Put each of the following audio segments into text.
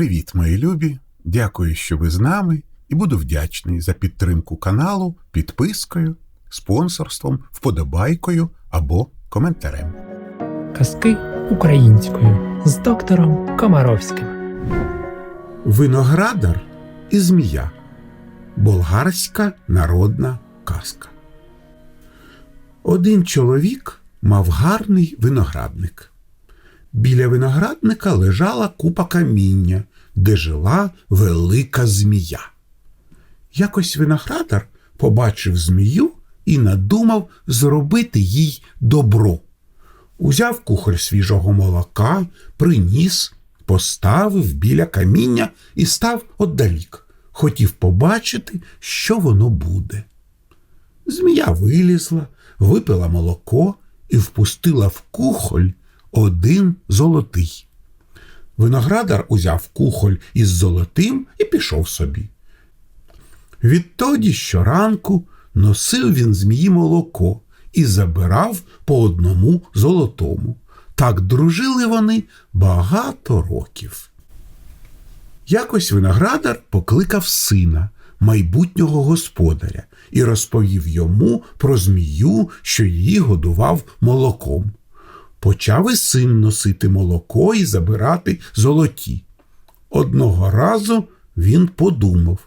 Привіт, мої любі! Дякую, що ви з нами, і буду вдячний за підтримку каналу підпискою, спонсорством, вподобайкою або коментарем. Казки українською з доктором Комаровським. Виноградар і змія. Болгарська народна казка. Один чоловік мав гарний виноградник. Біля виноградника лежала купа каміння, де жила велика змія. Якось виноградар побачив змію і надумав зробити їй добро. Узяв кухоль свіжого молока, приніс, поставив біля каміння і став отдалік. Хотів побачити, що воно буде. Змія вилізла, випила молоко і впустила в кухоль один золотий. Виноградар узяв кухоль із золотим і пішов собі. Відтоді щоранку носив він змії молоко і забирав по одному золотому. Так дружили вони багато років. Якось виноградар покликав сина, майбутнього господаря, і розповів йому про змію, що її годував молоком. Почав і син носити молоко і забирати золоті. Одного разу він подумав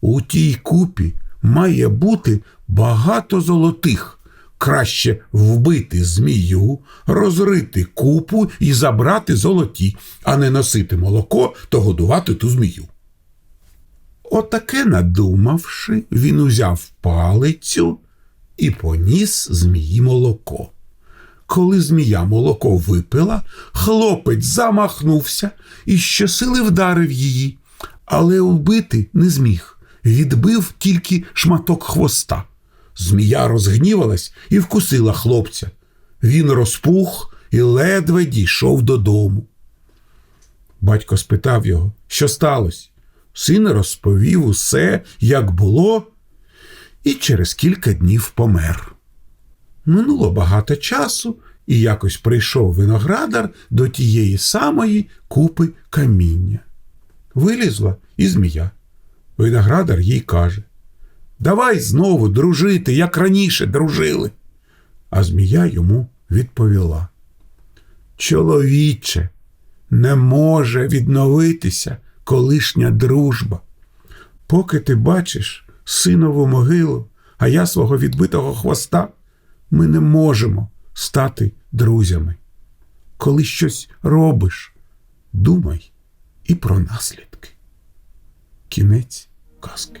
у тій купі має бути багато золотих. Краще вбити змію, розрити купу і забрати золоті, а не носити молоко та годувати ту змію. Отаке надумавши, він узяв палицю і поніс змії молоко. Коли змія молоко випила, хлопець замахнувся і щосили вдарив її, але вбити не зміг, відбив тільки шматок хвоста. Змія розгнівалась і вкусила хлопця. Він розпух і ледве дійшов додому. Батько спитав його, що сталося. Син розповів усе, як було, і через кілька днів помер. Минуло багато часу, і якось прийшов виноградар до тієї самої купи каміння. Вилізла і змія. Виноградар їй каже Давай знову дружити, як раніше дружили. А змія йому відповіла: Чоловіче, не може відновитися колишня дружба. Поки ти бачиш синову могилу, а я свого відбитого хвоста, ми не можемо стати друзями. Коли щось робиш, думай і про наслідки. Кінець казки.